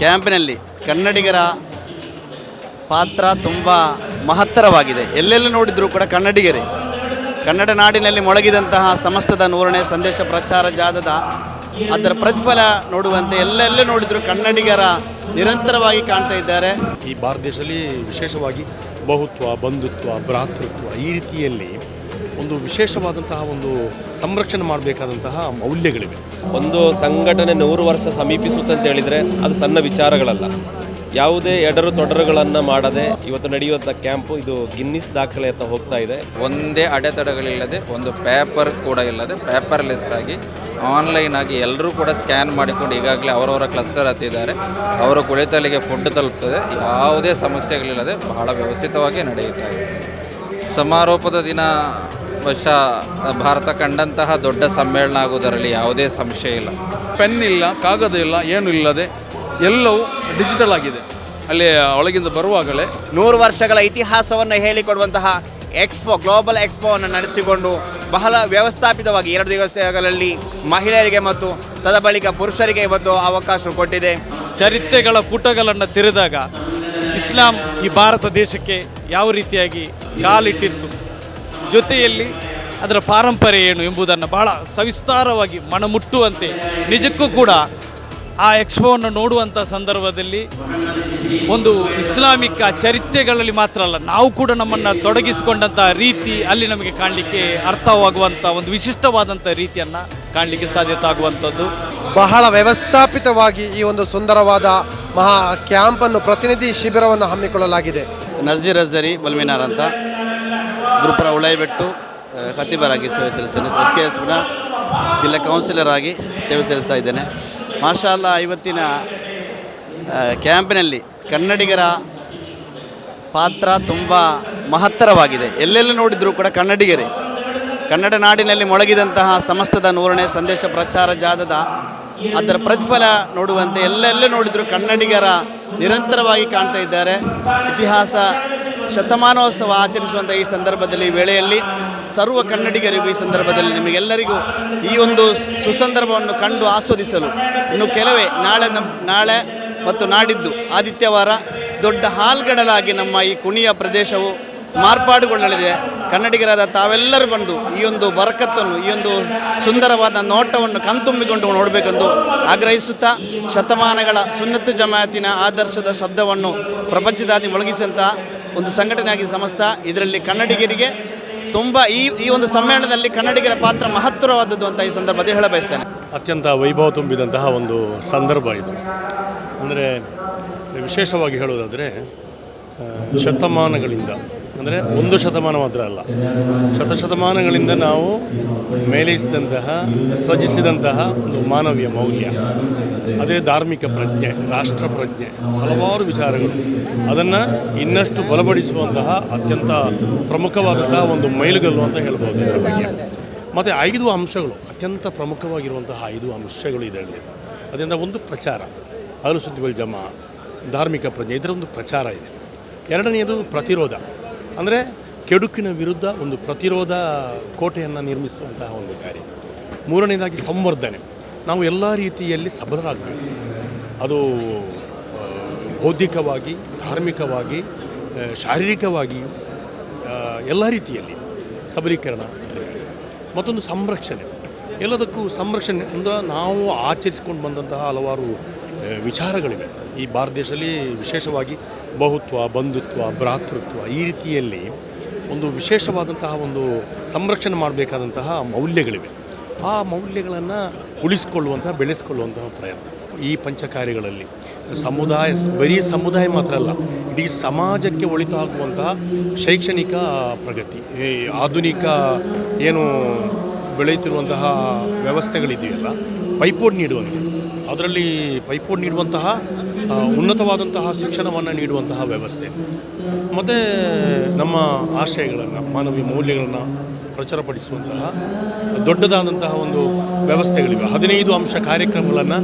ಕ್ಯಾಂಪಿನಲ್ಲಿ ಕನ್ನಡಿಗರ ಪಾತ್ರ ತುಂಬ ಮಹತ್ತರವಾಗಿದೆ. ಎಲ್ಲೆಲ್ಲಿ ನೋಡಿದರೂ ಕೂಡ ಕನ್ನಡಿಗರೇ. ಕನ್ನಡ ನಾಡಿನಲ್ಲಿ ಮೊಳಗಿದಂತಹ ಸಮಸ್ತದ ನೂರನೇ ಸಂದೇಶ, ಪ್ರಚಾರ ಜಾಥದ ಅದರ ಪ್ರತಿಫಲ ನೋಡುವಂತೆ ಎಲ್ಲೆಲ್ಲೇ ನೋಡಿದರೂ ಕನ್ನಡಿಗರ ನಿರಂತರವಾಗಿ ಕಾಣ್ತಾ ಇದ್ದಾರೆ. ಈ ಭಾರತ ದೇಶದಲ್ಲಿ ವಿಶೇಷವಾಗಿ ಬಹುತ್ವ, ಬಂಧುತ್ವ, ಭ್ರಾತೃತ್ವ ಈ ರೀತಿಯಲ್ಲಿ ಒಂದು ವಿಶೇಷವಾದಂತಹ ಒಂದು ಸಂರಕ್ಷಣೆ ಮಾಡಬೇಕಾದಂತಹ ಮೌಲ್ಯಗಳಿವೆ. ಒಂದು ಸಂಘಟನೆ ನೂರು ವರ್ಷ ಸಮೀಪಿಸುತ್ತೆ ಅಂತ ಹೇಳಿದರೆ ಅದು ಸಣ್ಣ ವಿಚಾರಗಳಲ್ಲ. ಯಾವುದೇ ಎಡರು ತೊಡರುಗಳನ್ನು ಮಾಡದೆ ಇವತ್ತು ನಡೆಯುವಂಥ ಕ್ಯಾಂಪು ಇದು ಗಿನ್ನಿಸ್ ದಾಖಲೆ ಅಂತ ಹೋಗ್ತಾ ಇದೆ. ಒಂದೇ ಅಡೆತಡೆಗಳಿಲ್ಲದೆ ಒಂದು ಪೇಪರ್ ಕೂಡ ಇಲ್ಲದೆ ಪೇಪರ್ಲೆಸ್ ಆಗಿ ಆನ್ಲೈನ್ ಆಗಿ ಎಲ್ಲರೂ ಕೂಡ ಸ್ಕ್ಯಾನ್ ಮಾಡಿಕೊಂಡು ಈಗಾಗಲೇ ಅವರವರ ಕ್ಲಸ್ಟರ್ ಹತ್ತಿದ್ದಾರೆ ಅವರ ಕುಳಿತಲ್ಲಿಗೆ ಫುಡ್ ತಲುಪ್ತದೆ. ಯಾವುದೇ ಸಮಸ್ಯೆಗಳಿಲ್ಲದೆ ಬಹಳ ವ್ಯವಸ್ಥಿತವಾಗಿ ನಡೆಯುತ್ತಾ ಇದೆ. ಸಮಾರೋಪದ ದಿನ ಬಹುಶಃ ಭಾರತ ಕಂಡಂತಹ ದೊಡ್ಡ ಸಮ್ಮೇಳನ ಆಗುವುದರಲ್ಲಿ ಯಾವುದೇ ಸಂಶಯ ಇಲ್ಲ. ಪೆನ್ ಇಲ್ಲ ಕಾಗದ ಇಲ್ಲ ಏನು ಇಲ್ಲದೆ ಎಲ್ಲವೂ ಡಿಜಿಟಲ್ ಆಗಿದೆ. ಅಲ್ಲಿ ಒಳಗಿಂದ ಬರುವಾಗಲೇ ನೂರು ವರ್ಷಗಳ ಇತಿಹಾಸವನ್ನು ಹೇಳಿಕೊಡುವಂತಹ ಎಕ್ಸ್ಪೋ ಗ್ಲೋಬಲ್ ಎಕ್ಸ್ಪೋವನ್ನು ನಡೆಸಿಕೊಂಡು ಬಹಳ ವ್ಯವಸ್ಥಾಪಿತವಾಗಿ ಎರಡು ದಿವಸಗಳಲ್ಲಿ ಮಹಿಳೆಯರಿಗೆ ಮತ್ತು ತದ ಬಳಿಕ ಪುರುಷರಿಗೆ ಇವತ್ತು ಅವಕಾಶ ಕೊಟ್ಟಿದೆ. ಚರಿತ್ರೆಗಳ ಪುಟಗಳನ್ನು ತೆರೆದಾಗ ಇಸ್ಲಾಂ ಈ ಭಾರತ ದೇಶಕ್ಕೆ ಯಾವ ರೀತಿಯಾಗಿ ಕಾಲಿಟ್ಟಿತ್ತು. ಜೊತೆಯಲ್ಲಿ ಅದರ ಪಾರಂಪರ್ಯ ಏನು ಎಂಬುದನ್ನು ಬಹಳ ಸವಿಸ್ತಾರವಾಗಿ ಮನಮುಟ್ಟುವಂತೆ ನಿಜಕ್ಕೂ ಕೂಡ ಆ ಎಕ್ಸ್ಪೋವನ್ನು ನೋಡುವಂಥ ಸಂದರ್ಭದಲ್ಲಿ ಒಂದು ಇಸ್ಲಾಮಿಕ ಚರಿತ್ರೆಗಳಲ್ಲಿ ಮಾತ್ರ ಅಲ್ಲ ನಾವು ಕೂಡ ನಮ್ಮನ್ನು ತೊಡಗಿಸಿಕೊಂಡಂಥ ರೀತಿ ಅಲ್ಲಿ ನಮಗೆ ಕಾಣಲಿಕ್ಕೆ ಅರ್ಥವಾಗುವಂಥ ಒಂದು ವಿಶಿಷ್ಟವಾದಂಥ ರೀತಿಯನ್ನು ಕಾಣಲಿಕ್ಕೆ ಸಾಧ್ಯತೆ ಆಗುವಂಥದ್ದು ಬಹಳ ವ್ಯವಸ್ಥಾಪಿತವಾಗಿ ಈ ಒಂದು ಸುಂದರವಾದ ಮಹಾ ಕ್ಯಾಂಪನ್ನು ಪ್ರತಿನಿಧಿ ಶಿಬಿರವನ್ನು ಹಮ್ಮಿಕೊಳ್ಳಲಾಗಿದೆ. ನಜೀರ್ ಅಜರಿ ಬಲ್ಮಿನಾರ್ ಅಂತ. ಗುರುಪುರ ಉಳೈಬೆಟ್ಟು ಆ, ಖತೀಬರಾಗಿ ಸೇವೆ ಸಲ್ಲಿಸ್ತೇನೆ ಎಸ್ ಕೆ ಎಸ್ನ ಜಿಲ್ಲಾ ಕೌನ್ಸಿಲರ್ ಆಗಿ ಸೇವೆ ಸಲ್ಲಿಸ್ತಾ ಇದ್ದೇನೆ. ಮಾಷಾಲ್ಲ ಇವತ್ತಿನ ಕ್ಯಾಂಪಿನಲ್ಲಿ ಕನ್ನಡಿಗರ ಪಾತ್ರ ತುಂಬ ಮಹತ್ತರವಾಗಿದೆ. ಎಲ್ಲೆಲ್ಲಿ ನೋಡಿದರೂ ಕೂಡ ಕನ್ನಡಿಗರೇ ಕನ್ನಡ ನಾಡಿನಲ್ಲಿ ಮೊಳಗಿದಂತಹ ಸಮಸ್ತದ ನೂರನೇ ಸಂದೇಶ ಪ್ರಚಾರ ಜಾಥದ ಅದರ ಪ್ರತಿಫಲ ನೋಡುವಂತೆ ಎಲ್ಲೆಲ್ಲೇ ನೋಡಿದರೂ ಕನ್ನಡಿಗರ ನಿರಂತರವಾಗಿ ಕಾಣ್ತಾ ಇದ್ದಾರೆ. ಇತಿಹಾಸ ಶತಮಾನೋತ್ಸವ ಆಚರಿಸುವಂಥ ಈ ಸಂದರ್ಭದಲ್ಲಿ ವೇಳೆಯಲ್ಲಿ ಸರ್ವ ಕನ್ನಡಿಗರಿಗೂ ಈ ಸಂದರ್ಭದಲ್ಲಿ ನಿಮಗೆಲ್ಲರಿಗೂ ಈ ಒಂದು ಸುಸಂದರ್ಭವನ್ನು ಕಂಡು ಆಸ್ವಾದಿಸಲು ಇನ್ನು ಕೆಲವೇ ನಾಳೆ ನಮ್ಮ ನಾಳೆ ಮತ್ತು ನಾಡಿದ್ದು ಆದಿತ್ಯವಾರ ದೊಡ್ಡ ಹಾಲ್ಗಡಲಾಗಿ ನಮ್ಮ ಈ ಕುಣಿಯ ಪ್ರದೇಶವು ಮಾರ್ಪಾಡುಗೊಳ್ಳಲಿದೆ. ಕನ್ನಡಿಗರಾದ ತಾವೆಲ್ಲರೂ ಬಂದು ಈ ಒಂದು ಬರಕತ್ತನ್ನು, ಈ ಒಂದು ಸುಂದರವಾದ ನೋಟವನ್ನು ಕಣ್ತುಂಬಿಕೊಂಡು ನೋಡಬೇಕೆಂದು ಆಗ್ರಹಿಸುತ್ತಾ ಶತಮಾನಗಳ ಸುನ್ನತ್ತು ಜಮಾಯತಿನ ಆದರ್ಶದ ಶಬ್ದವನ್ನು ಪ್ರಪಂಚದಾದಿ ಮೊಳಗಿಸಿದಂಥ ಒಂದು ಸಂಘಟನೆಯಾಗಿ ಸಮಸ್ತ ಇದರಲ್ಲಿ ಕನ್ನಡಿಗರಿಗೆ ತುಂಬ ಈ ಈ ಒಂದು ಸಮ್ಮೇಳನದಲ್ಲಿ ಕನ್ನಡಿಗರ ಪಾತ್ರ ಮಹತ್ತರವಾದದ್ದು ಅಂತ ಈ ಸಂದರ್ಭದಲ್ಲಿ ಹೇಳ ಬಯಸ್ತೇನೆ ಅತ್ಯಂತ ವೈಭವ ತುಂಬಿದಂತಹ ಒಂದು ಸಂದರ್ಭ ಇದು. ಅಂದರೆ ವಿಶೇಷವಾಗಿ ಹೇಳೋದಾದರೆ ಶತಮಾನಗಳಿಂದ ಅಂದರೆ ಒಂದು ಶತಮಾನ ಮಾತ್ರ ಅಲ್ಲ. ಶತಶತಮಾನಗಳಿಂದ ನಾವು ಮೇಲೈಸಿದಂತಹ, ಸೃಜಿಸಿದಂತಹ ಒಂದು ಮಾನವೀಯ ಮೌಲ್ಯ. ಅದೇ ಧಾರ್ಮಿಕ ಪ್ರಜ್ಞೆ, ರಾಷ್ಟ್ರ ಪ್ರಜ್ಞೆ, ಹಲವಾರು ವಿಚಾರಗಳು. ಅದನ್ನು ಇನ್ನಷ್ಟು ಬಲಪಡಿಸುವಂತಹ ಅತ್ಯಂತ ಪ್ರಮುಖವಾದಂತಹ ಒಂದು ಮೈಲುಗಲ್ಲು ಅಂತ ಹೇಳ್ಬೋದು ಇದರ ಮತ್ತು ಐದು ಅಂಶಗಳು, ಅತ್ಯಂತ ಪ್ರಮುಖವಾಗಿರುವಂತಹ ಐದು ಅಂಶಗಳು ಇದರಲ್ಲಿ ಅದರಿಂದ ಒಂದು ಪ್ರಚಾರ ಅಲು ಸುದ್ದಿಬಲ್ ಜಮಾ ಧಾರ್ಮಿಕ ಪ್ರಜ್ಞೆ ಇದರ ಒಂದು ಪ್ರಚಾರ ಇದೆ. ಎರಡನೆಯದು ಪ್ರತಿರೋಧ. ಅಂದರೆ ಕೆಡುಕಿನ ವಿರುದ್ಧ ಒಂದು ಪ್ರತಿರೋಧ ಕೋಟೆಯನ್ನು ನಿರ್ಮಿಸುವಂತಹ ಒಂದು ಕಾರ್ಯ. ಮೂರನೇದಾಗಿ ಸಂವರ್ಧನೆ. ನಾವು ಎಲ್ಲ ರೀತಿಯಲ್ಲಿ ಸಬಲರಾಗಬೇಕು. ಅದು ಬೌದ್ಧಿಕವಾಗಿ, ಧಾರ್ಮಿಕವಾಗಿ ಶಾರೀರಿಕವಾಗಿ ಎಲ್ಲ ರೀತಿಯಲ್ಲಿ ಸಬಲೀಕರಣ ಮತ್ತೊಂದು ಸಂರಕ್ಷಣೆ. ಎಲ್ಲದಕ್ಕೂ ಸಂರಕ್ಷಣೆ ಅಂದ್ರೆ ನಾವು ಆಚರಿಸಿಕೊಂಡು ಬಂದಂತಹ ಹಲವಾರು ವಿಚಾರಗಳಿವೆ. ಈ ಭಾರತ ದೇಶದಲ್ಲಿ ವಿಶೇಷವಾಗಿ ಬಹುತ್ವ, ಬಂಧುತ್ವ, ಭ್ರಾತೃತ್ವ ಈ ರೀತಿಯಲ್ಲಿ ಒಂದು ವಿಶೇಷವಾದಂತಹ ಒಂದು ಸಂರಕ್ಷಣೆ ಮಾಡಬೇಕಾದಂತಹ ಮೌಲ್ಯಗಳಿವೆ. ಆ ಮೌಲ್ಯಗಳನ್ನು ಉಳಿಸಿಕೊಳ್ಳುವಂತಹ, ಬೆಳೆಸಿಕೊಳ್ಳುವಂತಹ ಪ್ರಯತ್ನ. ಈ ಪಂಚಕಾರ್ಯಗಳಲ್ಲಿ ಸಮುದಾಯ, ಬರೀ ಸಮುದಾಯ ಮಾತ್ರ ಅಲ್ಲ, ಇಡೀ ಸಮಾಜಕ್ಕೆ ಒಳಿತಾಗುವಂತಹ ಶೈಕ್ಷಣಿಕ ಪ್ರಗತಿ ಆಧುನಿಕ ಏನು ಬೆಳೆಯುತ್ತಿರುವಂತಹ ವ್ಯವಸ್ಥೆಗಳಿದೆಯಲ್ಲ, ಪೈಪೋಟ್ ನೀಡುವಂಥ ಅದರಲ್ಲಿ ಪೈಪೋಟಿ ನೀಡುವಂತಹ ಉನ್ನತವಾದಂತಹ ಶಿಕ್ಷಣವನ್ನು ನೀಡುವಂತಹ ವ್ಯವಸ್ಥೆ. ಮತ್ತು ನಮ್ಮ ಆಶಯಗಳನ್ನು ಮಾನವೀಯ ಮೌಲ್ಯಗಳನ್ನು ಪ್ರಚಾರಪಡಿಸುವಂತಹ ದೊಡ್ಡದಾದಂತಹ ಒಂದು ವ್ಯವಸ್ಥೆಗಳಿವೆ. ಹದಿನೈದು ಅಂಶ ಕಾರ್ಯಕ್ರಮಗಳನ್ನು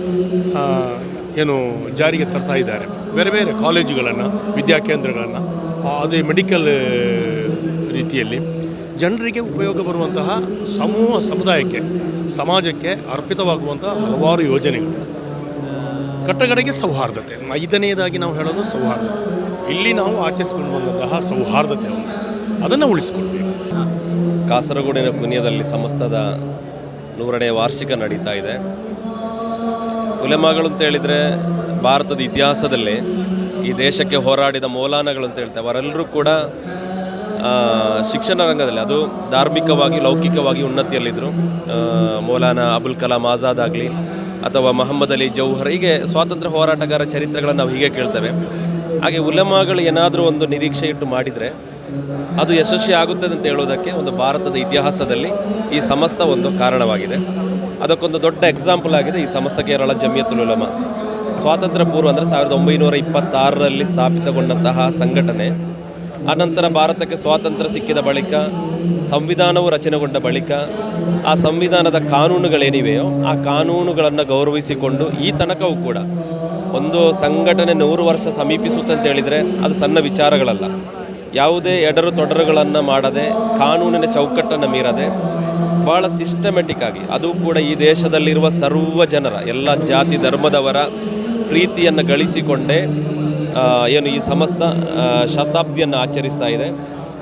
ಏನು ಜಾರಿಗೆ ತರ್ತಾ ಇದ್ದಾರೆ. ಬೇರೆ ಬೇರೆ ಕಾಲೇಜುಗಳನ್ನು ವಿದ್ಯಾಕೇಂದ್ರಗಳನ್ನು ಅದೇ ಮೆಡಿಕಲ್ ರೀತಿಯಲ್ಲಿ ಜನರಿಗೆ ಉಪಯೋಗ ಬರುವಂತಹ ಸಮೂಹ ಸಮುದಾಯಕ್ಕೆ, ಸಮಾಜಕ್ಕೆ ಅರ್ಪಿತವಾಗುವಂತಹ ಹಲವಾರು ಯೋಜನೆಗಳು. ಕಟ್ಟಗಡೆಗೆ ಸೌಹಾರ್ದತೆ. ಐದನೆಯದಾಗಿ ನಾವು ಹೇಳೋದು ಸೌಹಾರ್ದತೆ. ಇಲ್ಲಿ ನಾವು ಆಚರಿಸಿಕೊಂಡು ಬಂದಂತಹ ಸೌಹಾರ್ದತೆ ಅದನ್ನು ಉಳಿಸ್ಕೊಳ್ಬೇಕು. ಕಾಸರಗೋಡಿನ ಪುಣ್ಯದಲ್ಲಿ ಸಮಸ್ತದ ನೂರನೇ ವಾರ್ಷಿಕ ನಡೀತಾ ಇದೆ. ಉಲೆಮಾಗಳು ಅಂತ ಹೇಳಿದರೆ ಭಾರತದ ಇತಿಹಾಸದಲ್ಲಿ ಈ ದೇಶಕ್ಕೆ ಹೋರಾಡಿದ ಮೌಲಾನಗಳು ಅಂತ ಹೇಳ್ತಾರೆ ಅವರೆಲ್ಲರೂ ಕೂಡ ಶಿಕ್ಷಣ ರಂಗದಲ್ಲಿ, ಅದು ಧಾರ್ಮಿಕವಾಗಿ, ಲೌಕಿಕವಾಗಿ ಉನ್ನತಿಯಲ್ಲಿದ್ದರು. ಮೌಲಾನ ಅಬುಲ್ ಕಲಾಂ ಆಜಾದ್ ಆಗಲಿ ಅಥವಾ ಮೊಹಮ್ಮದ್ ಅಲಿ ಜೌಹರ್, ಹೀಗೆ ಸ್ವಾತಂತ್ರ್ಯ ಹೋರಾಟಗಾರ ಚರಿತ್ರೆಗಳನ್ನು ನಾವು ಹೀಗೆ ಕೇಳ್ತೇವೆ. ಹಾಗೆ ಉಲಮಾಗಳು ಏನಾದರೂ ಒಂದು ನಿರೀಕ್ಷೆ ಇಟ್ಟು ಮಾಡಿದರೆ ಅದು ಯಶಸ್ವಿ ಆಗುತ್ತದೆ ಅಂತ ಹೇಳೋದಕ್ಕೆ ಒಂದು ಭಾರತದ ಇತಿಹಾಸದಲ್ಲಿ ಈ ಸಮಸ್ತ ಒಂದು ಕಾರಣವಾಗಿದೆ. ಅದಕ್ಕೊಂದು ದೊಡ್ಡ ಎಕ್ಸಾಂಪಲ್ ಆಗಿದೆ ಈ ಸಮಸ್ತ ಕೇರಳ ಜಮಿಯತುಲ್ ಉಲಮ. ಸ್ವಾತಂತ್ರ್ಯ ಪೂರ್ವ ಅಂದರೆ ಸಾವಿರದ ಒಂಬೈನೂರ ಇಪ್ಪತ್ತಾರರಲ್ಲಿ ಸ್ಥಾಪಿತಗೊಂಡಂತಹ ಸಂಘಟನೆ ಆನಂತರ ಭಾರತಕ್ಕೆ ಸ್ವಾತಂತ್ರ್ಯ ಸಿಕ್ಕಿದ ಬಳಿಕ, ಸಂವಿಧಾನವು ರಚನೆಗೊಂಡ ಬಳಿಕ, ಆ ಸಂವಿಧಾನದ ಕಾನೂನುಗಳೇನಿವೆಯೋ ಆ ಕಾನೂನುಗಳನ್ನು ಗೌರವಿಸಿಕೊಂಡು ಈ ತನಕವೂ ಕೂಡ ಒಂದು ಸಂಘಟನೆ ನೂರು ವರ್ಷ ಸಮೀಪಿಸುತ್ತೆ ಅಂತ ಹೇಳಿದರೆ ಅದು ಸಣ್ಣ ವಿಚಾರಗಳಲ್ಲ. ಯಾವುದೇ ಎಡರು ತೊಡರುಗಳನ್ನು ಮಾಡದೆ, ಕಾನೂನಿನ ಚೌಕಟ್ಟನ್ನು ಮೀರದೆ ಭಾಳ ಸಿಸ್ಟಮೆಟಿಕ್ಕಾಗಿ ಅದು ಕೂಡ ಈ ದೇಶದಲ್ಲಿರುವ ಸರ್ವ ಜನರ ಎಲ್ಲ ಜಾತಿ, ಧರ್ಮದವರ ಪ್ರೀತಿಯನ್ನು ಗಳಿಸಿಕೊಂಡೇ ಏನು ಈ ಸಮಸ್ತ ಶತಾಬ್ದಿಯನ್ನು ಆಚರಿಸ್ತಾ ಇದೆ.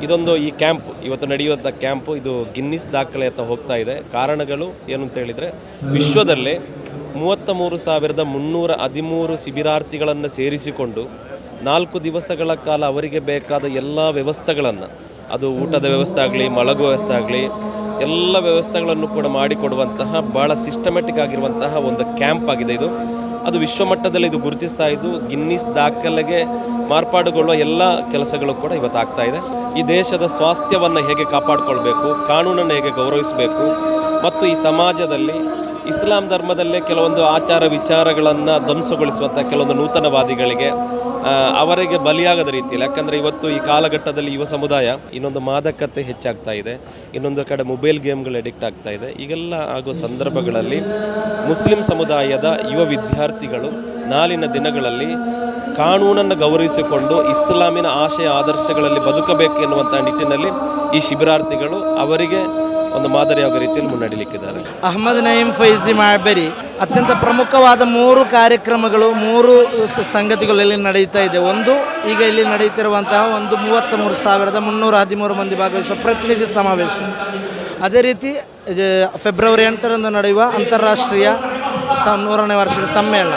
ಇದೊಂದು ಈ ಕ್ಯಾಂಪ್, ಇವತ್ತು ನಡೆಯುವಂಥ ಕ್ಯಾಂಪು, ಇದು ಗಿನ್ನಿಸ್ ದಾಖಲೆ ಅಂತ ಹೋಗ್ತಾ ಇದೆ. ಕಾರಣಗಳು ಏನು ಅಂತ ಹೇಳಿದರೆ, ವಿಶ್ವದಲ್ಲೇ ಮೂವತ್ತ ಮೂರು ಸಾವಿರದ ಮುನ್ನೂರ ಹದಿಮೂರು ಶಿಬಿರಾರ್ಥಿಗಳನ್ನು ಸೇರಿಸಿಕೊಂಡು ನಾಲ್ಕು ದಿವಸಗಳ ಕಾಲ ಅವರಿಗೆ ಬೇಕಾದ ಎಲ್ಲ ವ್ಯವಸ್ಥೆಗಳನ್ನು, ಅದು ಊಟದ ವ್ಯವಸ್ಥೆ ಆಗಲಿ ಮಲಗುವ ವ್ಯವಸ್ಥೆ ಆಗಲಿ, ಎಲ್ಲ ವ್ಯವಸ್ಥೆಗಳನ್ನು ಕೂಡ ಮಾಡಿಕೊಡುವಂತಹ ಭಾಳ ಸಿಸ್ಟಮೆಟಿಕ್ ಆಗಿರುವಂತಹ ಒಂದು ಕ್ಯಾಂಪ್ ಆಗಿದೆ ಇದು. ಅದು ವಿಶ್ವಮಟ್ಟದಲ್ಲಿ ಇದು ಗುರುತಿಸ್ತಾ ಇದ್ದು ಗಿನ್ನಿಸ್ ದಾಖಲೆಗೆ ಮಾರ್ಪಾಡುಗೊಳ್ಳುವ ಎಲ್ಲ ಕೆಲಸಗಳು ಕೂಡ ಇವತ್ತು ಆಗ್ತಾ ಇದೆ. ಈ ದೇಶದ ಸ್ವಾಸ್ಥ್ಯವನ್ನು ಹೇಗೆ ಕಾಪಾಡಿಕೊಳ್ಬೇಕು, ಕಾನೂನನ್ನು ಹೇಗೆ ಗೌರವಿಸಬೇಕು, ಮತ್ತು ಈ ಸಮಾಜದಲ್ಲಿ ಇಸ್ಲಾಂ ಧರ್ಮದಲ್ಲೇ ಕೆಲವೊಂದು ಆಚಾರ ವಿಚಾರಗಳನ್ನು ಧ್ವಂಸಗೊಳಿಸುವಂಥ ಕೆಲವೊಂದು ನೂತನವಾದಿಗಳಿಗೆ ಅವರಿಗೆ ಬಲಿಯಾಗದ ರೀತಿಯಲ್ಲಿ, ಯಾಕಂದರೆ ಇವತ್ತು ಈ ಕಾಲಘಟ್ಟದಲ್ಲಿ ಯುವ ಸಮುದಾಯ ಇನ್ನೊಂದು ಮಾದಕತೆ ಹೆಚ್ಚಾಗ್ತಾ ಇದೆ, ಇನ್ನೊಂದು ಕಡೆ ಮೊಬೈಲ್ ಗೇಮ್ಗಳು ಅಡಿಕ್ಟ್ ಆಗ್ತಾ ಇದೆ. ಈಗೆಲ್ಲ ಆಗುವ ಸಂದರ್ಭಗಳಲ್ಲಿ ಮುಸ್ಲಿಂ ಸಮುದಾಯದ ಯುವ ವಿದ್ಯಾರ್ಥಿಗಳು ನಾಳಿನ ದಿನಗಳಲ್ಲಿ ಕಾನೂನನ್ನು ಗೌರವಿಸಿಕೊಂಡು ಇಸ್ಲಾಮಿನ ಆಶಯ ಆದರ್ಶಗಳಲ್ಲಿ ಬದುಕಬೇಕು ಎನ್ನುವಂಥ ನಿಟ್ಟಿನಲ್ಲಿ ಈ ಶಿಬಿರಾರ್ಥಿಗಳು ಅವರಿಗೆ ಒಂದು ಮಾದರಿಯಾಗುವ ರೀತಿಯಲ್ಲಿ ಮುನ್ನಡೆಯಲಿಕ್ಕಿದ್ದಾರೆ ಅಹಮದ್ ನಯೀಂ ಫೈಜಿ ಮಾಬೆರಿ, ಅತ್ಯಂತ ಪ್ರಮುಖವಾದ ಮೂರು ಕಾರ್ಯಕ್ರಮಗಳು, ಮೂರು ಸಂಗತಿಗಳಲ್ಲಿ ನಡೆಯುತ್ತಾ ಇದೆ. ಒಂದು, ಈಗ ಇಲ್ಲಿ ನಡೆಯುತ್ತಿರುವಂತಹ ಒಂದು ಮೂವತ್ತ ಮೂರು ಸಾವಿರದ ಮುನ್ನೂರ ಹದಿಮೂರು ಮಂದಿ ಭಾಗವಹಿಸುವ ಪ್ರತಿನಿಧಿ ಸಮಾವೇಶ. ಅದೇ ರೀತಿ ಫೆಬ್ರವರಿ ಎಂಟರಂದು ನಡೆಯುವ ಅಂತಾರಾಷ್ಟ್ರೀಯ ಸ, ನೂರನೇ ವಾರ್ಷಿಕ ಸಮ್ಮೇಳನ.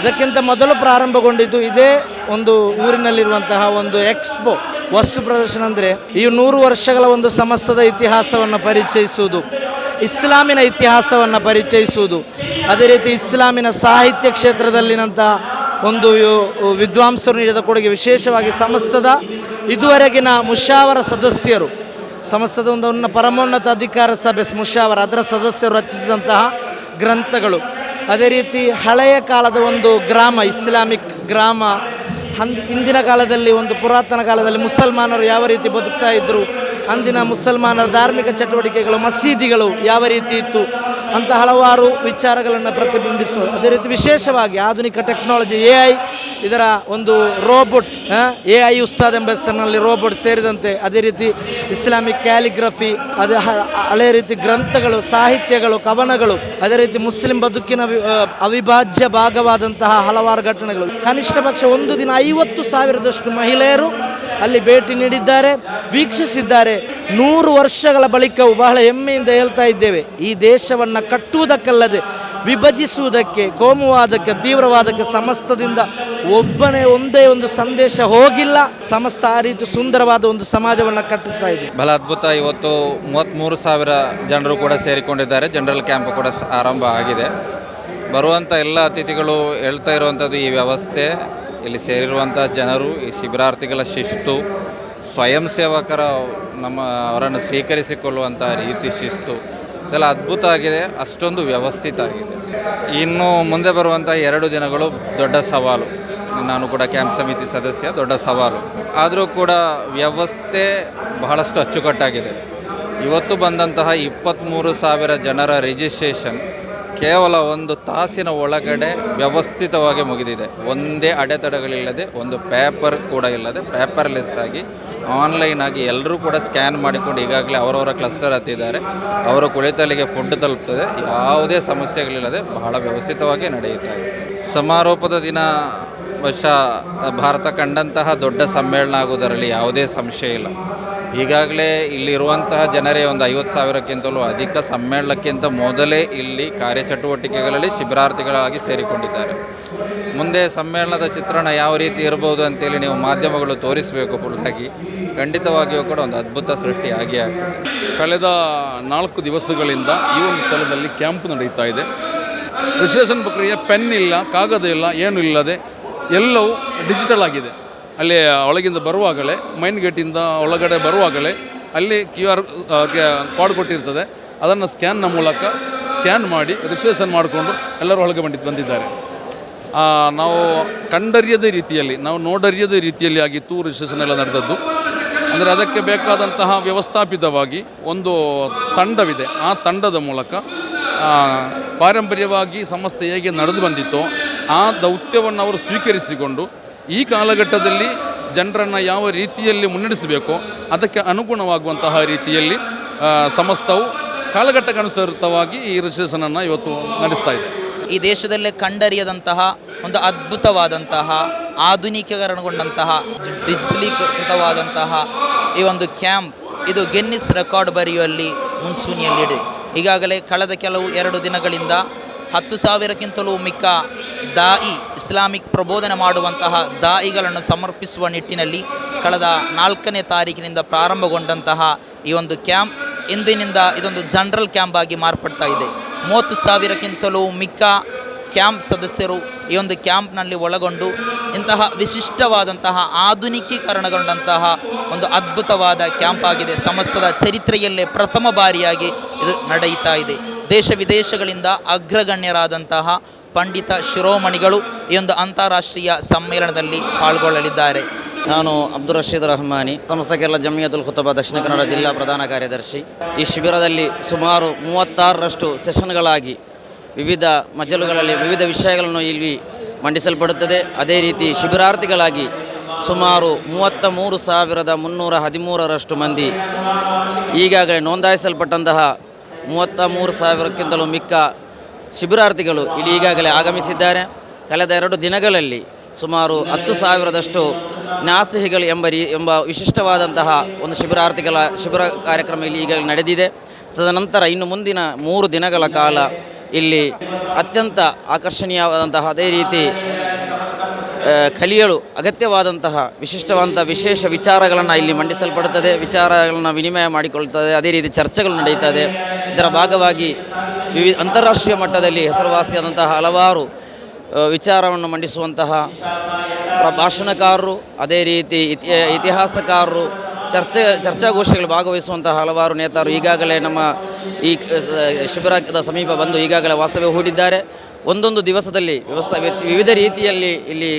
ಇದಕ್ಕಿಂತ ಮೊದಲು ಪ್ರಾರಂಭಗೊಂಡಿದ್ದು ಇದೇ ಒಂದು ಊರಿನಲ್ಲಿರುವಂತಹ ಒಂದು ಎಕ್ಸ್ಪೋ. ವಸ್ತು ಪ್ರದರ್ಶನ ಅಂದರೆ ಈ ನೂರು ವರ್ಷಗಳ ಒಂದು ಸಮಸ್ತದ ಇತಿಹಾಸವನ್ನು ಪರಿಚಯಿಸುವುದು. ಇಸ್ಲಾಮಿನ ಇತಿಹಾಸವನ್ನು ಪರಿಚಯಿಸುವುದು. ಅದೇ ರೀತಿ ಇಸ್ಲಾಮಿನ ಸಾಹಿತ್ಯ ಕ್ಷೇತ್ರದಲ್ಲಿನಂತಹ ಒಂದು ವಿದ್ವಾಂಸರು ನೀಡಿದ ಕೊಡುಗೆ ವಿಶೇಷವಾಗಿ ಸಮಸ್ತದ ಇದುವರೆಗಿನ ಮುಷಾವರ ಸದಸ್ಯರು. ಸಮಸ್ತದ ಒಂದು ಪರಮೋನ್ನತ ಅಧಿಕಾರ ಸಭೆ ಮುಷಾವರ, ಅದರ ಸದಸ್ಯರು ರಚಿಸಿದಂತಹ ಗ್ರಂಥಗಳು. ಅದೇ ರೀತಿ ಹಳೆಯ ಕಾಲದ ಒಂದು ಗ್ರಾಮ, ಇಸ್ಲಾಮಿಕ್ ಗ್ರಾಮ ಹಂದ್ ಹಿಂದಿನ ಕಾಲದಲ್ಲಿ ಒಂದು ಪುರಾತನ ಕಾಲದಲ್ಲಿ ಮುಸಲ್ಮಾನರು ಯಾವ ರೀತಿ ಬದುಕ್ತಾ ಇದ್ದರು ಅಂದಿನ ಮುಸಲ್ಮಾನರ ಧಾರ್ಮಿಕ ಚಟುವಟಿಕೆಗಳು, ಮಸೀದಿಗಳು ಯಾವ ರೀತಿ ಇತ್ತು ಅಂತ ಹಲವಾರು ವಿಚಾರಗಳನ್ನು ಪ್ರತಿಬಿಂಬಿಸುವ ಅದೇ ರೀತಿ ವಿಶೇಷವಾಗಿ ಆಧುನಿಕ ಟೆಕ್ನಾಲಜಿ ಎ ಐ ಇದರ ಒಂದು ರೋಬೋಟ್ ಎ ಐ ಉಸ್ತಾದ್ ಎಂಬ ಹೆಸರಿನಲ್ಲಿ ರೋಬೋಟ್ ಸೇರಿದಂತೆ ಅದೇ ರೀತಿ ಇಸ್ಲಾಮಿಕ್ ಕ್ಯಾಲಿಗ್ರಫಿ ಅದೇ ಹಳೆ ರೀತಿ ಗ್ರಂಥಗಳು, ಸಾಹಿತ್ಯಗಳು, ಕವನಗಳು, ಅದೇ ರೀತಿ ಮುಸ್ಲಿಂ ಬದುಕಿನ ಅವಿಭಾಜ್ಯ ಭಾಗವಾದಂತಹ ಹಲವಾರು ಘಟನೆಗಳು. ಕನಿಷ್ಠ ಪಕ್ಷ ಒಂದು ದಿನ ಐವತ್ತು ಸಾವಿರದಷ್ಟು ಮಹಿಳೆಯರು ಅಲ್ಲಿ ಭೇಟಿ ನೀಡಿದ್ದಾರೆ, ವೀಕ್ಷಿಸಿದ್ದಾರೆ. ನೂರು ವರ್ಷಗಳ ಬಳಿಕವು ಬಹಳ ಹೆಮ್ಮೆಯಿಂದ ಹೇಳ್ತಾ ಇದ್ದೇವೆ, ಈ ದೇಶವನ್ನು ಕಟ್ಟುವುದಕ್ಕಲ್ಲದೆ ವಿಭಜಿಸುವುದಕ್ಕೆ, ಕೋಮುವಾದಕ್ಕೆ, ತೀವ್ರವಾದಕ್ಕೆ ಸಮಸ್ತದಿಂದ ಒಬ್ಬನೇ ಒಂದೇ ಒಂದು ಸಂದೇಶ ಹೋಗಿಲ್ಲ. ಸಮಸ್ತ ಆ ರೀತಿ ಸುಂದರವಾದ ಒಂದು ಸಮಾಜವನ್ನು ಕಟ್ಟಿಸ್ತಾ ಇದೆ. ಬಹಳ ಅದ್ಭುತ ಇವತ್ತು ಮೂವತ್ತ್ಮೂರು ಸಾವಿರ ಜನರು ಕೂಡ ಸೇರಿಕೊಂಡಿದ್ದಾರೆ. ಜನರಲ್ ಕ್ಯಾಂಪ್ ಕೂಡ ಆರಂಭ ಆಗಿದೆ. ಬರುವಂಥ ಎಲ್ಲ ಅತಿಥಿಗಳು ಹೇಳ್ತಾ ಇರುವಂಥದ್ದು ಈ ವ್ಯವಸ್ಥೆ. ಇಲ್ಲಿ ಸೇರಿರುವಂಥ ಜನರು, ಈ ಶಿಬಿರಾರ್ಥಿಗಳ ಶಿಸ್ತು, ಸ್ವಯಂ ಸೇವಕರ ನಮ್ಮ ಅವರನ್ನು ಸ್ವೀಕರಿಸಿಕೊಳ್ಳುವಂಥ ರೀತಿ ಶಿಸ್ತು. ಇದೆಲ್ಲ ಅದ್ಭುತ ಆಗಿದೆ ಅಷ್ಟೊಂದು ವ್ಯವಸ್ಥಿತ ಆಗಿದೆ ಇನ್ನು ಮುಂದೆ ಬರುವಂಥ ಎರಡು ದಿನಗಳು ದೊಡ್ಡ ಸವಾಲು. ನಾನು ಕೂಡ ಕ್ಯಾಂಪ್ ಸಮಿತಿ ಸದಸ್ಯ, ದೊಡ್ಡ ಸವಾಲು. ಆದರೂ ಕೂಡ ವ್ಯವಸ್ಥೆ ಬಹಳಷ್ಟು ಅಚ್ಚುಕಟ್ಟಾಗಿದೆ. ಇವತ್ತು ಬಂದಂತಹ ಇಪ್ಪತ್ತ್ಮೂರು ಸಾವಿರ ಜನರ ರಿಜಿಸ್ಟ್ರೇಷನ್ ಕೇವಲ ಒಂದು ತಾಸಿನ ಒಳಗಡೆ ವ್ಯವಸ್ಥಿತವಾಗಿ ಮುಗಿದಿದೆ. ಒಂದೇ ಅಡೆತಡೆಗಳಿಲ್ಲದೆ, ಒಂದು ಪೇಪರ್ ಕೂಡ ಇಲ್ಲದೆ, ಪೇಪರ್ಲೆಸ್ ಆಗಿ ಆನ್ಲೈನ್ ಆಗಿ ಎಲ್ಲರೂ ಕೂಡ ಸ್ಕ್ಯಾನ್ ಮಾಡಿಕೊಂಡು ಈಗಾಗಲೇ ಅವರವರ ಕ್ಲಸ್ಟರ್ ಹತ್ತಿದ್ದಾರೆ ಅವರ ಕುಳಿತಲ್ಲಿಗೆ ಫುಡ್ ತಲುಪ್ತದೆ. ಯಾವುದೇ ಸಮಸ್ಯೆಗಳಿಲ್ಲದೆ ಬಹಳ ವ್ಯವಸ್ಥಿತವಾಗಿ ನಡೆಯುತ್ತಾ ಸಮಾರೋಪದ ದಿನ ವಶ, ಭಾರತ ಕಂಡಂತಹ ದೊಡ್ಡ ಸಮ್ಮೇಳನ ಆಗುವುದರಲ್ಲಿ ಯಾವುದೇ ಸಂಶಯ ಇಲ್ಲ. ಈಗಾಗಲೇ ಇಲ್ಲಿರುವಂತಹ ಜನರೇ ಒಂದು ಐವತ್ತು ಸಾವಿರಕ್ಕಿಂತಲೂ ಅಧಿಕ ಸಮ್ಮೇಳನಕ್ಕಿಂತ ಮೊದಲೇ ಇಲ್ಲಿ ಕಾರ್ಯಚಟುವಟಿಕೆಗಳಲ್ಲಿ ಶಿಬಿರಾರ್ಥಿಗಳಾಗಿ ಸೇರಿಕೊಂಡಿದ್ದಾರೆ. ಮುಂದೆ ಸಮ್ಮೇಳನದ ಚಿತ್ರಣ ಯಾವ ರೀತಿ ಇರಬಹುದು ಅಂತೇಳಿ ನೀವು ಮಾಧ್ಯಮಗಳು ತೋರಿಸಬೇಕು ಫುಲ್ಲಾಗಿ. ಖಂಡಿತವಾಗಿಯೂ ಕೂಡ ಒಂದು ಅದ್ಭುತ ಸೃಷ್ಟಿ ಆಗಿಯೇ ಆಗ್ತದೆ. ಕಳೆದ ನಾಲ್ಕು ದಿವಸಗಳಿಂದ ಈ ಒಂದು ಸ್ಥಳದಲ್ಲಿ ಕ್ಯಾಂಪ್ ನಡೀತಾ ಇದೆ. ರಿಜಿಸ್ಟ್ರೇಷನ್ ಪ್ರಕ್ರಿಯೆ ಪೆನ್ ಇಲ್ಲ, ಕಾಗದ ಇಲ್ಲ, ಏನು ಇಲ್ಲದೆ ಎಲ್ಲವೂ ಡಿಜಿಟಲ್ ಆಗಿದೆ. ಅಲ್ಲಿ ಒಳಗಿಂದ ಬರುವಾಗಲೇ, ಮೈನ್ ಗೇಟಿಂದ ಒಳಗಡೆ ಬರುವಾಗಲೇ, ಅಲ್ಲಿ ಕ್ಯೂ ಆರ್ ಕಾರ್ಡ್ ಕೊಟ್ಟಿರ್ತದೆ. ಅದನ್ನು ಸ್ಕ್ಯಾನ್ನ ಮೂಲಕ ಸ್ಕ್ಯಾನ್ ಮಾಡಿ ರಿಜಿಸ್ಟ್ರೇಷನ್ ಮಾಡಿಕೊಂಡು ಎಲ್ಲರೂ ಒಳಗೆ ಬಂದಿದ್ದು ಬಂದಿದ್ದಾರೆ. ನಾವು ಕಂಡರಿಯದ ರೀತಿಯಲ್ಲಿ, ನಾವು ನೋಡರಿಯದ ರೀತಿಯಲ್ಲಿ ಆಗಿತ್ತು ರಿಜಿಸ್ಟ್ರೇಷನ್ ಎಲ್ಲ ನಡೆದದ್ದು. ಅಂದರೆ ಅದಕ್ಕೆ ಬೇಕಾದಂತಹ ವ್ಯವಸ್ಥಾಪಿತವಾಗಿ ಒಂದು ತಂಡವಿದೆ. ಆ ತಂಡದ ಮೂಲಕ ಪಾರಂಪರ್ಯವಾಗಿ ಸಂಸ್ಥೆ ಹೇಗೆ ನಡೆದು ಬಂದಿತ್ತೋ, ಆ ದೌತ್ಯವನ್ನು ಅವರು ಸ್ವೀಕರಿಸಿಕೊಂಡು ಈ ಕಾಲಘಟ್ಟದಲ್ಲಿ ಜನರನ್ನು ಯಾವ ರೀತಿಯಲ್ಲಿ ಮುನ್ನಡೆಸಬೇಕೋ, ಅದಕ್ಕೆ ಅನುಗುಣವಾಗುವಂತಹ ರೀತಿಯಲ್ಲಿ ಸಮಸ್ತವು ಕಾಲಘಟ್ಟಕ್ಕನುಸೃತವಾಗಿ ಈ ರಿಸೆಷನನ್ನು ಇವತ್ತು ನಡೆಸ್ತಾ ಇದೆ. ಈ ದೇಶದಲ್ಲೇ ಕಂಡರಿಯದಂತಹ ಒಂದು ಅದ್ಭುತವಾದಂತಹ, ಆಧುನಿಕೀಕರಣಗೊಂಡಂತಹ, ಡಿಜಿಟಲೀಕೃತವಾದಂತಹ ಈ ಒಂದು ಕ್ಯಾಂಪ್ ಇದು ಗೆನ್ನಿಸ್ ರೆಕಾರ್ಡ್ ಬರೆಯುವಲ್ಲಿ ಮುಂಚೂಣಿಯಲ್ಲಿದೆ ಈಗಾಗಲೇ ಕಳೆದ ಕೆಲವು ಎರಡು ದಿನಗಳಿಂದ ಹತ್ತು ಸಾವಿರಕ್ಕಿಂತಲೂ ಮಿಕ್ಕ ದಾಯಿ, ಇಸ್ಲಾಮಿಕ್ ಪ್ರಬೋಧನೆ ಮಾಡುವಂತಹ ದಾಯಿಗಳನ್ನು ಸಮರ್ಪಿಸುವ ನಿಟ್ಟಿನಲ್ಲಿ ಕಳೆದ ನಾಲ್ಕನೇ ತಾರೀಕಿನಿಂದ ಪ್ರಾರಂಭಗೊಂಡಂತಹ ಈ ಒಂದು ಕ್ಯಾಂಪ್ ಇಂದಿನಿಂದ ಇದೊಂದು ಜನರಲ್ ಕ್ಯಾಂಪ್ ಆಗಿ ಮಾರ್ಪಡ್ತಾ ಇದೆ. ಮೂವತ್ತು ಸಾವಿರಕ್ಕಿಂತಲೂ ಮಿಕ್ಕ ಕ್ಯಾಂಪ್ ಸದಸ್ಯರು ಈ ಒಂದು ಕ್ಯಾಂಪ್ನಲ್ಲಿ ಒಳಗೊಂಡು ಇಂತಹ ವಿಶಿಷ್ಟವಾದಂತಹ ಆಧುನಿಕೀಕರಣಗೊಂಡಂತಹ ಒಂದು ಅದ್ಭುತವಾದ ಕ್ಯಾಂಪ್ ಆಗಿದೆ. ಸಮಸ್ತದ ಚರಿತ್ರೆಯಲ್ಲೇ ಪ್ರಥಮ ಬಾರಿಯಾಗಿ ಇದು ನಡೆಯುತ್ತಾ ಇದೆ. ದೇಶ ವಿದೇಶಗಳಿಂದ ಅಗ್ರಗಣ್ಯರಾದಂತಹ ಪಂಡಿತ ಶಿರೋಮಣಿಗಳು ಈ ಒಂದು ಅಂತಾರಾಷ್ಟ್ರೀಯ ಸಮ್ಮೇಳನದಲ್ಲಿ ಪಾಲ್ಗೊಳ್ಳಲಿದ್ದಾರೆ. ನಾನು ಅಬ್ದುಲ್ ರಶೀದ್ ರಹಮಾನಿ ಕೇರಳ ಜಮಿಯತುಲ್ ಖುತಬ, ದಕ್ಷಿಣ ಕನ್ನಡ ಜಿಲ್ಲಾ ಪ್ರಧಾನ ಕಾರ್ಯದರ್ಶಿ. ಈ ಶಿಬಿರದಲ್ಲಿ ಸುಮಾರು ಮೂವತ್ತಾರರಷ್ಟು ಸೆಷನ್ಗಳಾಗಿ ವಿವಿಧ ಮಜಲುಗಳಲ್ಲಿ ವಿವಿಧ ವಿಷಯಗಳನ್ನು ಇಲ್ಲಿ ಮಂಡಿಸಲ್ಪಡುತ್ತದೆ. ಅದೇ ರೀತಿ ಶಿಬಿರಾರ್ಥಿಗಳಾಗಿ ಸುಮಾರು ಮೂವತ್ತ ಮೂರು ಸಾವಿರದ ಮುನ್ನೂರ ಹದಿಮೂರರಷ್ಟು ಮಂದಿ ಈಗಾಗಲೇ ನೋಂದಾಯಿಸಲ್ಪಟ್ಟಂತಹ ಮೂವತ್ತ ಮೂರು ಸಾವಿರಕ್ಕಿಂತಲೂ ಮಿಕ್ಕ ಶಿಬಿರಾರ್ಥಿಗಳು ಇಲ್ಲಿ ಈಗಾಗಲೇ ಆಗಮಿಸಿದ್ದಾರೆ. ಕಳೆದ ಎರಡು ದಿನಗಳಲ್ಲಿ ಸುಮಾರು ಹತ್ತು ಸಾವಿರದಷ್ಟು ನಾಸಿಹಿಗಳು ಎಂಬ ರೀ, ಎಂಬ ವಿಶಿಷ್ಟವಾದಂತಹ ಒಂದು ಶಿಬಿರಾರ್ಥಿಗಳ ಶಿಬಿರ ಕಾರ್ಯಕ್ರಮ ಇಲ್ಲಿ ಈಗಾಗಲೇ ನಡೆದಿದೆ. ತದನಂತರ ಇನ್ನು ಮುಂದಿನ ಮೂರು ದಿನಗಳ ಕಾಲ ಇಲ್ಲಿ ಅತ್ಯಂತ ಆಕರ್ಷಣೀಯವಾದಂತಹ ಅದೇ ರೀತಿ ಕಲಿಯಲು ಅಗತ್ಯವಾದಂತಹ ವಿಶಿಷ್ಟವಾದಂಥ ವಿಶೇಷ ವಿಚಾರಗಳನ್ನು ಇಲ್ಲಿ ಮಂಡಿಸಲ್ಪಡುತ್ತದೆ. ವಿಚಾರಗಳನ್ನು ವಿನಿಮಯ ಮಾಡಿಕೊಳ್ತದೆ. ಅದೇ ರೀತಿ ಚರ್ಚೆಗಳು ನಡೆಯುತ್ತದೆ. ಇದರ ಭಾಗವಾಗಿ ವಿವಿಧ ಅಂತಾರಾಷ್ಟ್ರೀಯ ಮಟ್ಟದಲ್ಲಿ ಹೆಸರುವಾಸಿಯಾದಂತಹ ಹಲವಾರು ವಿಚಾರವನ್ನು ಮಂಡಿಸುವಂತಹ ಭಾಷಣಕಾರರು, ಅದೇ ರೀತಿ ಇತಿ ಇತಿಹಾಸಕಾರರು, ಚರ್ಚೆ ಚರ್ಚಾಗೋಷ್ಠಿಗಳು ಭಾಗವಹಿಸುವಂತಹ ಹಲವಾರು ನೇತಾರರು ಈಗಾಗಲೇ ನಮ್ಮ ಈ ಶಿಬಿರದ ಸಮೀಪ ಬಂದು ಈಗಾಗಲೇ ವಾಸ್ತವ್ಯ ಹೂಡಿದ್ದಾರೆ. ಒಂದೊಂದು ದಿವಸದಲ್ಲಿ ವ್ಯವಸ್ಥೆ ವಿವಿಧ ರೀತಿಯಲ್ಲಿ ಇಲ್ಲಿ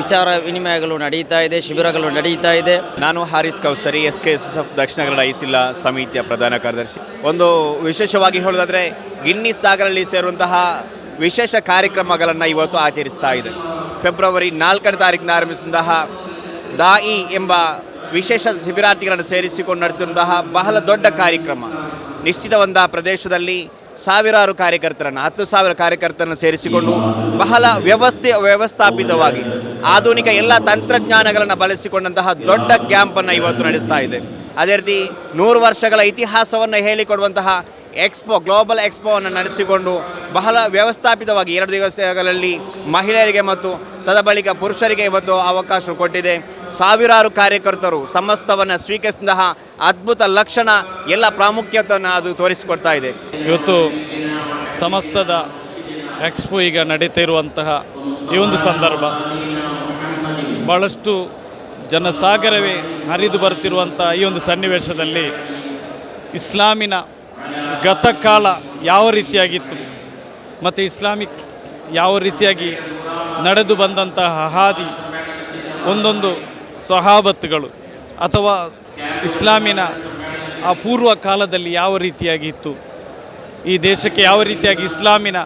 ವಿಚಾರ ವಿನಿಮಯಗಳು ನಡೀತಾ ಇದೆ, ಶಿಬಿರಗಳು ನಡೀತಾ ಇದೆ. ನಾನು Haris Kausari, S K S S F Dakshina Kannada ಐಸಿಲ್ಲ ಸಮಿತಿಯ ಪ್ರಧಾನ ಕಾರ್ಯದರ್ಶಿ. ಒಂದು ವಿಶೇಷವಾಗಿ ಹೇಳೋದಾದರೆ ಗಿನ್ನಿಸ್ ದಾಖಲೆಯಲ್ಲಿ ಸೇರುವಂತಹ ವಿಶೇಷ ಕಾರ್ಯಕ್ರಮಗಳನ್ನು ಇವತ್ತು ಆಚರಿಸ್ತಾ ಇದೆ. ಫೆಬ್ರವರಿ ನಾಲ್ಕನೇ ತಾರೀಕಿನ ಆರಂಭಿಸಿದಂತಹ ದಾಯಿ ಎಂಬ ವಿಶೇಷ ಶಿಬಿರಾರ್ಥಿಗಳನ್ನು ಸೇರಿಸಿಕೊಂಡು ನಡೆಸಿದಂತಹ ಬಹಳ ದೊಡ್ಡ ಕಾರ್ಯಕ್ರಮ. ನಿಶ್ಚಿತವಂತಹ ಪ್ರದೇಶದಲ್ಲಿ ಸಾವಿರಾರು ಕಾರ್ಯಕರ್ತರನ್ನು, ಹತ್ತು ಸಾವಿರ ಕಾರ್ಯಕರ್ತರನ್ನು ಸೇರಿಸಿಕೊಂಡು ಬಹಳ ವ್ಯವಸ್ಥೆ ವ್ಯವಸ್ಥಾಪಿತವಾಗಿ ಆಧುನಿಕ ಎಲ್ಲ ತಂತ್ರಜ್ಞಾನಗಳನ್ನು ಬಳಸಿಕೊಂಡಂತಹ ದೊಡ್ಡ ಕ್ಯಾಂಪನ್ನು ಇವತ್ತು ನಡೆಸ್ತಾ ಇದೆ. ಅದೇ ರೀತಿ ನೂರು ವರ್ಷಗಳ ಇತಿಹಾಸವನ್ನು ಹೇಳಿಕೊಡುವಂತಹ ಎಕ್ಸ್ಪೋ ಗ್ಲೋಬಲ್ ಎಕ್ಸ್ಪೋವನ್ನು ನಡೆಸಿಕೊಂಡು ಬಹಳ ವ್ಯವಸ್ಥಾಪಿತವಾಗಿ ಎರಡು ದಿವಸಗಳಲ್ಲಿ ಮಹಿಳೆಯರಿಗೆ ಮತ್ತು ತದ ಬಳಿಕ ಪುರುಷರಿಗೆ ಇವತ್ತು ಅವಕಾಶ ಕೊಟ್ಟಿದೆ. ಸಾವಿರಾರು ಕಾರ್ಯಕರ್ತರು ಸಮಸ್ತವನ್ನು ಸ್ವೀಕರಿಸಿದಂತಹ ಅದ್ಭುತ ಲಕ್ಷಣ, ಎಲ್ಲ ಪ್ರಾಮುಖ್ಯತೆಯನ್ನು ಅದು ತೋರಿಸಿಕೊಡ್ತಾ ಇದೆ. ಇವತ್ತು ಸಮಸ್ತದ ಎಕ್ಸ್ಪೋ ಈಗ ನಡೀತಿರುವಂತಹ ಈ ಒಂದು ಸಂದರ್ಭ ಭಾಳಷ್ಟು ಜನಸಾಗರವೇ ಹರಿದು ಬರ್ತಿರುವಂಥ ಈ ಒಂದು ಸನ್ನಿವೇಶದಲ್ಲಿ ಇಸ್ಲಾಮಿನ ಗತಕಾಲ ಯಾವ ರೀತಿಯಾಗಿತ್ತು ಮತ್ತು ಇಸ್ಲಾಮಿಕ್ ಯಾವ ರೀತಿಯಾಗಿ ನಡೆದು ಬಂದಂತಹ ಹಾದಿ ಒಂದೊಂದು ಸಹಾಬತ್ತುಗಳು ಅಥವಾ ಇಸ್ಲಾಮಿನ ಆ ಪೂರ್ವ ಕಾಲದಲ್ಲಿ ಯಾವ ರೀತಿಯಾಗಿತ್ತು, ಈ ದೇಶಕ್ಕೆ ಯಾವ ರೀತಿಯಾಗಿ ಇಸ್ಲಾಮಿನ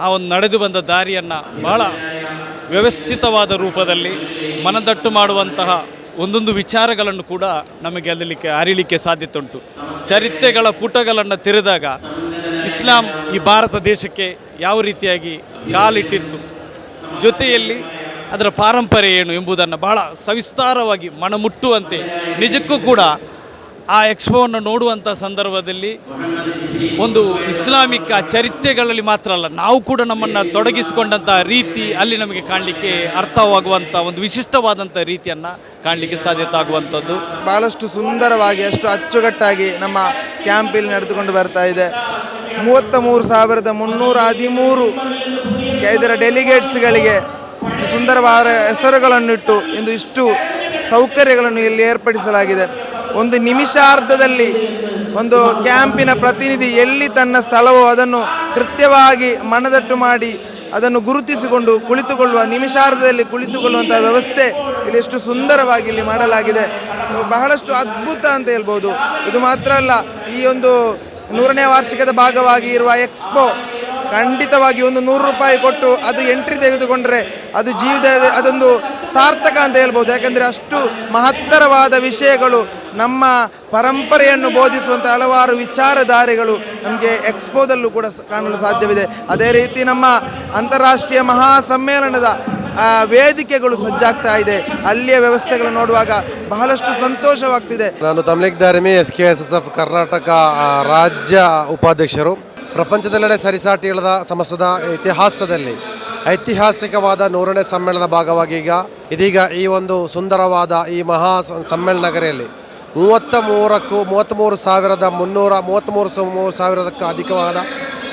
ಆ ಒಂದು ನಡೆದು ಬಂದ ದಾರಿಯನ್ನು ಬಹಳ ವ್ಯವಸ್ಥಿತವಾದ ರೂಪದಲ್ಲಿ ಮನದಟ್ಟು ಮಾಡುವಂತಹ ಒಂದೊಂದು ವಿಚಾರಗಳನ್ನು ಕೂಡ ನಮಗೆ ಅಲ್ಲಿಲಿಕ್ಕೆ ಅರಿಲಿಕ್ಕೆ ಸಾಧ್ಯತೆ ಉಂಟು ಚರಿತ್ರೆಗಳ ಪುಟಗಳನ್ನು ತೆರೆದಾಗ ಇಸ್ಲಾಂ ಈ ಭಾರತ ದೇಶಕ್ಕೆ ಯಾವ ರೀತಿಯಾಗಿ ಕಾಲಿಟ್ಟಿತ್ತು, ಜೊತೆಯಲ್ಲಿ ಅದರ ಪಾರಂಪರೆ ಏನು ಎಂಬುದನ್ನು ಬಹಳ ಸವಿಸ್ತಾರವಾಗಿ ಮನಮುಟ್ಟುವಂತೆ ನಿಜಕ್ಕೂ ಕೂಡ ಆ ಎಕ್ಸ್ಪೋವನ್ನು ನೋಡುವಂಥ ಸಂದರ್ಭದಲ್ಲಿ ಒಂದು ಇಸ್ಲಾಮಿಕ್ ಚರಿತ್ರೆಗಳಲ್ಲಿ ಮಾತ್ರ ಅಲ್ಲ, ನಾವು ಕೂಡ ನಮ್ಮನ್ನು ತೊಡಗಿಸಿಕೊಂಡಂಥ ರೀತಿ ಅಲ್ಲಿ ನಮಗೆ ಕಾಣಲಿಕ್ಕೆ ಅರ್ಥವಾಗುವಂಥ ಒಂದು ವಿಶಿಷ್ಟವಾದಂಥ ರೀತಿಯನ್ನು ಕಾಣಲಿಕ್ಕೆ ಸಾಧ್ಯತೆ ಆಗುವಂಥದ್ದು. ಬಹಳಷ್ಟು ಸುಂದರವಾಗಿ, ಅಷ್ಟು ಅಚ್ಚುಕಟ್ಟಾಗಿ ನಮ್ಮ ಕ್ಯಾಂಪ್ ಇಲ್ಲಿ ನಡೆದುಕೊಂಡು ಬರ್ತಾ ಇದೆ. ಮೂವತ್ತ ಮೂರು ಸಾವಿರದ ಮುನ್ನೂರ ಹದಿಮೂರು ಇದರ ಡೆಲಿಗೇಟ್ಸ್ಗಳಿಗೆ ಸುಂದರವಾದ ಹೆಸರುಗಳನ್ನಿಟ್ಟು ಇಂದು ಇಷ್ಟು ಸೌಕರ್ಯಗಳನ್ನು ಇಲ್ಲಿ ಏರ್ಪಡಿಸಲಾಗಿದೆ. ಒಂದು ನಿಮಿಷಾರ್ಧದಲ್ಲಿ ಒಂದು ಕ್ಯಾಂಪಿನ ಪ್ರತಿನಿಧಿ ಎಲ್ಲಿ ತನ್ನ ಸ್ಥಳವೋ ಅದನ್ನು ಕೃತ್ಯವಾಗಿ ಮನದಟ್ಟು ಮಾಡಿ ಅದನ್ನು ಗುರುತಿಸಿಕೊಂಡು ಕುಳಿತುಕೊಳ್ಳುವ ನಿಮಿಷಾರ್ಧದಲ್ಲಿ ಕುಳಿತುಕೊಳ್ಳುವಂಥ ವ್ಯವಸ್ಥೆ ಇಲ್ಲಿ ಎಷ್ಟು ಸುಂದರವಾಗಿ ಇಲ್ಲಿ ಮಾಡಲಾಗಿದೆ. ಬಹಳಷ್ಟು ಅದ್ಭುತ ಅಂತ ಹೇಳ್ಬೋದು. ಇದು ಮಾತ್ರ ಅಲ್ಲ, ಈ ಒಂದು ನೂರನೇ ವಾರ್ಷಿಕದ ಭಾಗವಾಗಿ ಇರುವ ಎಕ್ಸ್ಪೋ ಖಂಡಿತವಾಗಿ ಒಂದು ನೂರು ರೂಪಾಯಿ ಕೊಟ್ಟು ಅದು ಎಂಟ್ರಿ ತೆಗೆದುಕೊಂಡರೆ ಅದು ಜೀವದ ಅದೊಂದು ಸಾರ್ಥಕ ಅಂತ ಹೇಳ್ಬೋದು. ಯಾಕಂದರೆ ಅಷ್ಟು ಮಹತ್ತರವಾದ ವಿಷಯಗಳು ನಮ್ಮ ಪರಂಪರೆಯನ್ನು ಬೋಧಿಸುವಂಥ ಹಲವಾರು ವಿಚಾರಧಾರೆಗಳು ನಮಗೆ ಎಕ್ಸ್ಪೋದಲ್ಲೂ ಕೂಡ ಕಾಣಲು ಸಾಧ್ಯವಿದೆ. ಅದೇ ರೀತಿ ನಮ್ಮ ಅಂತಾರಾಷ್ಟ್ರೀಯ ಮಹಾ ಸಮ್ಮೇಳನದ ವೇದಿಕೆಗಳು ಸಜ್ಜಾಗ್ತಾ ಇದೆ. ಅಲ್ಲಿಯ ವ್ಯವಸ್ಥೆಗಳು ನೋಡುವಾಗ ಬಹಳಷ್ಟು ಸಂತೋಷವಾಗ್ತಿದೆ. ನಾನು Tamlik Darimi S K S S F Karnataka ರಾಜ್ಯ ಉಪಾಧ್ಯಕ್ಷರು. ಪ್ರಪಂಚದೆಲ್ಲೆಡೆ ಸರಿಸಾಟಿ ಇಳದ ಸಮಸ್ಯದ ಇತಿಹಾಸದಲ್ಲಿ ಐತಿಹಾಸಿಕವಾದ ನೂರನೇ ಸಮ್ಮೇಳನದ ಭಾಗವಾಗಿ ಈಗ, ಇದೀಗ ಈ ಒಂದು ಸುಂದರವಾದ ಈ ಮಹಾ ಸಮ್ಮೇಳನಗರಿಯಲ್ಲಿ ಸಮ್ಮೇಳನ ನಗರಿಯಲ್ಲಿ ಮೂವತ್ತ ಮೂರಕ್ಕೂ ಮೂವತ್ತ್ಮೂರು ಸಾವಿರದ ಮುನ್ನೂರ ಮೂವತ್ತ್ಮೂರು ಸಾವಿರದಕ್ಕೂ ಅಧಿಕವಾದ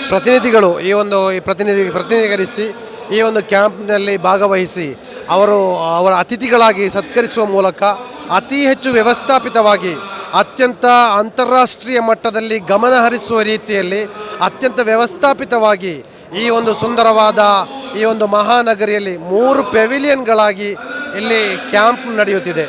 ಪ್ರತಿನಿಧಿಗಳು ಈ ಒಂದು ಪ್ರತಿನಿಧಿ ಪ್ರತಿನಿಧೀಕರಿಸಿ ಈ ಒಂದು ಕ್ಯಾಂಪ್ನಲ್ಲಿ ಭಾಗವಹಿಸಿ ಅವರು ಅವರ ಅತಿಥಿಗಳಾಗಿ ಸತ್ಕರಿಸುವ ಮೂಲಕ ಅತಿ ಹೆಚ್ಚು ವ್ಯವಸ್ಥಾಪಿತವಾಗಿ ಅತ್ಯಂತ ಅಂತಾರಾಷ್ಟ್ರೀಯ ಮಟ್ಟದಲ್ಲಿ ಗಮನ ಹರಿಸುವ ರೀತಿಯಲ್ಲಿ ಅತ್ಯಂತ ವ್ಯವಸ್ಥಾಪಿತವಾಗಿ ಈ ಒಂದು ಸುಂದರವಾದ ಈ ಒಂದು ಮಹಾನಗರಿಯಲ್ಲಿ ಮೂರು ಪೆವಿಲಿಯನ್ಗಳಾಗಿ ಇಲ್ಲಿ ಕ್ಯಾಂಪ್ ನಡೆಯುತ್ತಿದೆ.